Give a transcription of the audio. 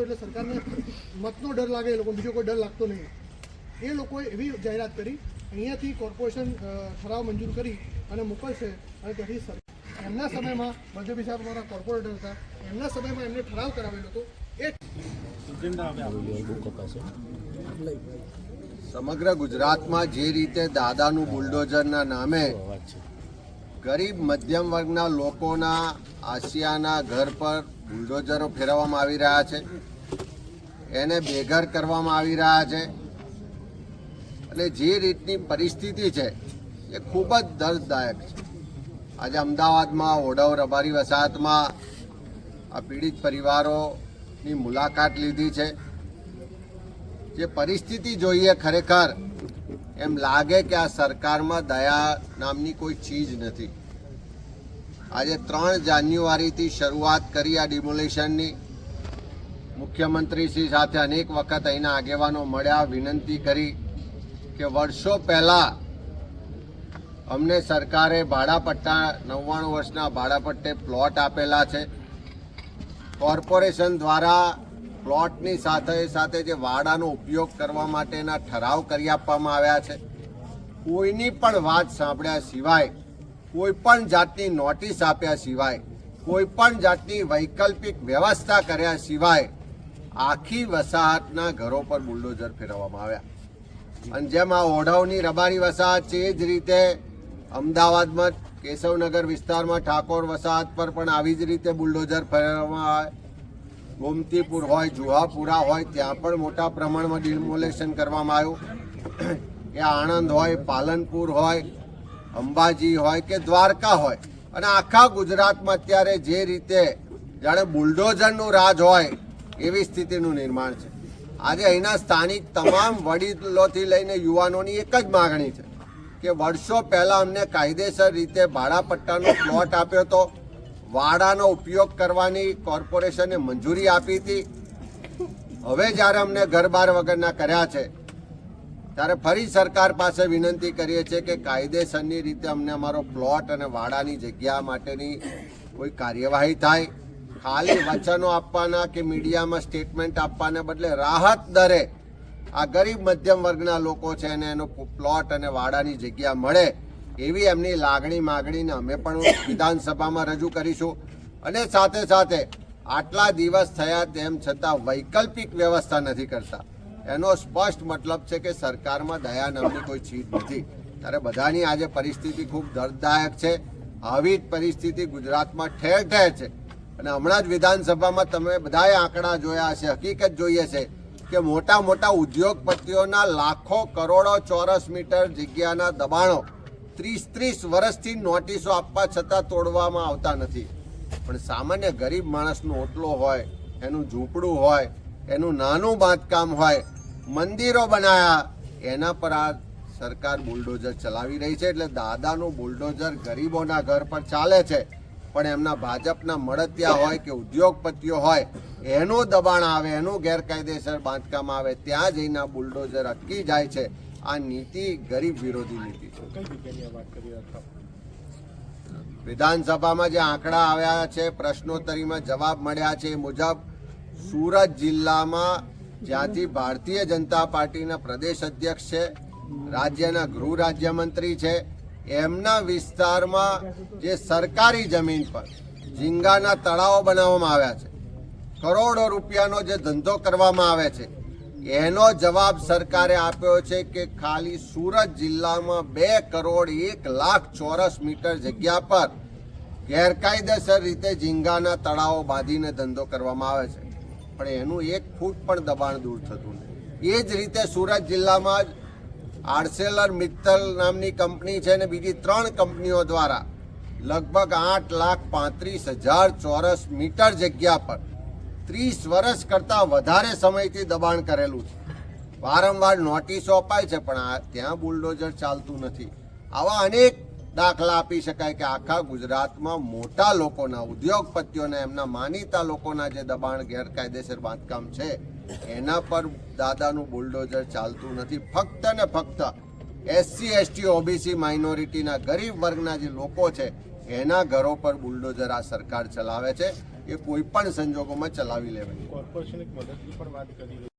એટલે સરકારને મતનો ડર લાગે, એ લોકો બીજો કોઈ ડર લાગતો નહીં. એ લોકોએ એવી જાહેરાત કરી, અહીંયાથી કોર્પોરેશન ઠરાવ મંજૂર કરી અને મોકલશે. અને ત્યાંથી એમના સમયમાં બલદેવી સાહેબ અમારા કોર્પોરેટર હતા. એમના સમયમાં એમને ઠરાવ કરાવેલો હતો. એ સમગ્ર ગુજરાતમાં જે રીતે દાદાનું બુલડોઝરના નામે ગરીબ મધ્યમ વર્ગના લોકોના આસિયાના ઘર પર બુલડોઝરો ફેરવવામાં આવી રહ્યા છે. એને બેઘર કરવામાં આવી રહ્યા છે. અને જે રીતની પરિસ્થિતિ છે એ ખૂબ જ દર્દદાયક છે. આજે અમદાવાદમાં ઓઢવ રબારી વસાહતમાં આ પીડિત પરિવારોની મુલાકાત લીધી છે. જે પરિસ્થિતિ જોઈએ ખરેખર, એમ લાગે કે આ સરકારમાં દયા નામની કોઈ ચીજ નથી. આજે ત્રણ જાન્યુઆરીથી શરૂઆત કરી આ ડિમોલેશનની. મુખ્યમંત્રીશ્રી સાથે અનેક વખત અહીંના આગેવાનો મળ્યા, વિનંતી કરી કે વર્ષો પહેલાં અમને સરકારે ભાડાપટ્ટા, નવ્વાણું વર્ષના ભાડાપટ્ટે પ્લોટ આપેલા છે. કોર્પોરેશન દ્વારા પ્લોટની સાથે સાથે જે વાડાનો ઉપયોગ કરવા માટેના ઠરાવ કરી આપવામાં આવ્યા છે. કોઈની પણ વાત સાંભળ્યા સિવાય, કોઈ પણ જાતની નોટિસ આપ્યા સિવાય, કોઈ પણ જાતની વૈકલ્પિક વ્યવસ્થા કર્યા સિવાય આખી વસાહતના ઘરો પર બુલડોઝર ફેરવવામાં આવ્યા. અને જેમ આ ઓઢવની રબારી વસાહત છે, એ જ રીતે અમદાવાદમાં કેશવનગર વિસ્તારમાં ઠાકોર વસાહત પર પણ આવી જ રીતે બુલડોઝર ફેરવવામાં આવે. ગોમતીપુર હોય, જુહાપુરા હોય, ત્યાં પણ મોટા પ્રમાણમાં ડિમોલેશન કરવામાં આવ્યું. કે આણંદ હોય, પાલનપુર હોય, અંબાજી હોય કે દ્વારકા હોય. અને આખા ગુજરાતમાં અત્યારે જે રીતે જાણે બુલડોઝરનું રાજ હોય, એવી સ્થિતિનું નિર્માણ છે. આજે અહીંના સ્થાનિક તમામ વડીલોથી લઈને યુવાનોની એક જ માગણી છે કે વર્ષો પહેલાં અમને કાયદેસર રીતે ભાડાપટ્ટાનો પ્લોટ આપ્યો હતો વાડાનો ઉપયોગ કરવાની કોર્પોરેશને મંજૂરી આપી હતી. હવે જ્યારે અમને ઘરબાર વગરના કર્યા છે, ત્યારે ફરી સરકાર પાસે વિનંતી કરીએ છીએ કે કાયદેસરની રીતે અમને અમારો પ્લોટ અને વાડાની જગ્યા માટેની કોઈ કાર્યવાહી થાય. ખાલી વચનો આપવાના કે મીડિયામાં સ્ટેટમેન્ટ આપવાને બદલે રાહત દરે આ ગરીબ મધ્યમ વર્ગના લોકો છે એને એનો પ્લોટ અને વાડાની જગ્યા મળે. એવી એમની લાગણી માગણીને અમે પણ વિધાનસભામાં રજૂ કરીશું. અને સાથે સાથે આટલા દિવસ થયા તેમ છતાં વૈકલ્પિક વ્યવસ્થા નથી કરતા. એનો સ્પષ્ટ મતલબ છે કે સરકારમાં દયા નામની કોઈ ચીજ નથી. ત્યારે બધાની આજે પરિસ્થિતિ ખૂબ દર્દદાયક છે. આવી જ પરિસ્થિતિ ગુજરાતમાં ઠેર ઠેર છે. અને હમણાં જ વિધાનસભામાં તમે બધાએ આંકડા જોયા હશે, હકીકત જોઈએ છે કે મોટા મોટા ઉદ્યોગપતિઓના લાખો કરોડો ચોરસ મીટર જગ્યાના દબાણો ત્રીસ ત્રીસ વર્ષથી નોટિસો આપવા છતાં તોડવામાં આવતા નથી. પણ સામાન્ય ગરીબ માણસનો ઓટલો હોય, એનું ઝૂંપડું હોય, એનું નાનું બાંધકામ હોય, મંદિરો બનાયા, એના પર આ સરકાર બુલડોઝર ચલાવી રહી છે એટલે દાદાનું બુલડોઝર ગરીબોના ઘર પર ચાલે છે. પણ એમના ભાજપના મળતિયા હોય કે ઉદ્યોગપતિઓ હોય, એનું દબાણ આવે, એનું ગેરકાયદેસર બાંધકામ આવે, ત્યાં જઈને બુલડોઝર અટકી જાય છે. આ નીતિ ગરીબ વિરોધી નીતિ છે. વિધાનસભામાં જે આંકડા આવ્યા છે પ્રશ્નોત્તરીમાં જવાબ મળ્યા છે એ મુજબ સુરત જિલ્લામાં જ્યાંથી ભારતીય જનતા પાર્ટીના પ્રદેશ અધ્યક્ષ છે રાજ્યના ગૃહ રાજ્યમંત્રી છે એમના વિસ્તારમાં જે સરકારી જમીન પર ઝીંગાના તળાવો બનાવવામાં આવ્યા છે કરોડો રૂપિયાનો જે ધંધો કરવામાં આવે છે એનો જવાબ સરકારે આપ્યો છે કે ખાલી સુરત જિલ્લામાં બે કરોડ એક લાખ ચોરસ મીટર જગ્યા પર ગેરકાયદેસર રીતે ઝીંગાના તળાવો બાંધીને ધંધો કરવામાં આવે છે. પણ એનું એક ફૂટ પણ દબાણ દૂર થતું નથી. એ જ રીતે સુરત જિલ્લામાં જ આર્સેલર મિત્તલ નામની કંપની છે અને બીજી ત્રણ કંપનીઓ દ્વારા લગભગ આઠ લાખ પાંત્રીસ હજાર ચોરસ મીટર જગ્યા પર ત્રીસ વર્ષ કરતાં વધારે સમયથી દબાણ કરેલું છે. વારંવાર નોટિસો અપાય છે, પણ આ ત્યાં બુલડોઝર ચાલતું નથી. આવા અનેક દાખલા આપી શકાય કે આખા ગુજરાતમાં મોટા લોકોના, ઉદ્યોગપતિઓના, એમના માનીતા લોકોના જે દબાણ ગેરકાયદેસર બાંધકામ છે, એના પર દાદાનું બુલડોઝર ચાલતું નથી. ફક્ત ને ફક્ત એસસી, એસટી, ઓબીસી માઇનોરિટીના ગરીબ વર્ગના જે લોકો છે, એના ઘરો પર બુલડોઝર આ સરકાર ચલાવે છે. એ કોઈ પણ સંજોગોમાં ચલાવી લેવાય. કોર્પોરેશન એક મદદની પણ વાત કરી